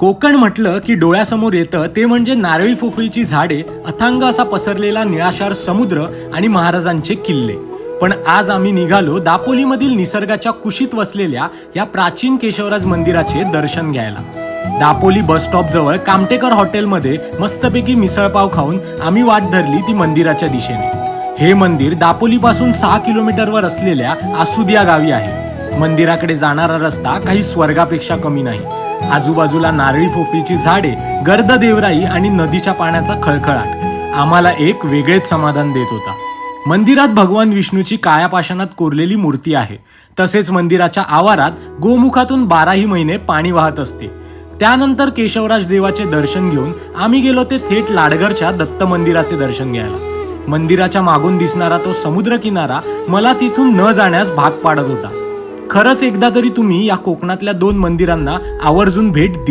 कोकण म्हटलं की डोळ्यासमोर येतं ते म्हणजे नारळी फोफळीची झाडे अथांग असा पसरलेला निळाशार समुद्र आणि महाराजांचे किल्ले. पण आज आम्ही निघालो दापोलीमधील निसर्गाच्या कुशीत वसलेल्या या प्राचीन केशवराज मंदिराचे दर्शन घ्यायला. दापोली बस स्टॉप जवळ कामटेकर हॉटेलमध्ये मस्तपैकी मिसळपाव खाऊन आम्ही वाट धरली ती मंदिराच्या दिशेने. हे मंदिर दापोलीपासून सहा किलोमीटरवर असलेल्या आसुदिया गावी आहे. मंदिराकडे जाणारा रस्ता काही स्वर्गापेक्षा कमी नाही. आजूबाजूला नारळी फोपीची झाडे गर्द देवराई आणि नदीच्या पाण्याचा खळखळाट. आम्हाला एक वेगळेच समाधान देत होता. मंदिरात भगवान विष्णूची काळ्या पाषाणात कोरलेली मूर्ती आहे. तसेच मंदिराच्या आवारात गोमुखातून बाराही महिने पाणी वाहत असते. त्यानंतर केशवराज देवाचे दर्शन घेऊन आम्ही गेलो ते थेट लाडगरच्या दत्त मंदिराचे दर्शन घ्यायला. मंदिराच्या मागून दिसणारा तो समुद्र किनारा मला तिथून न जाण्यास भाग पाडत होता. खरंच एकदा तरी तुम्ही या कोकणातल्या दोन मंदिरांना आवर्जून भेट दिली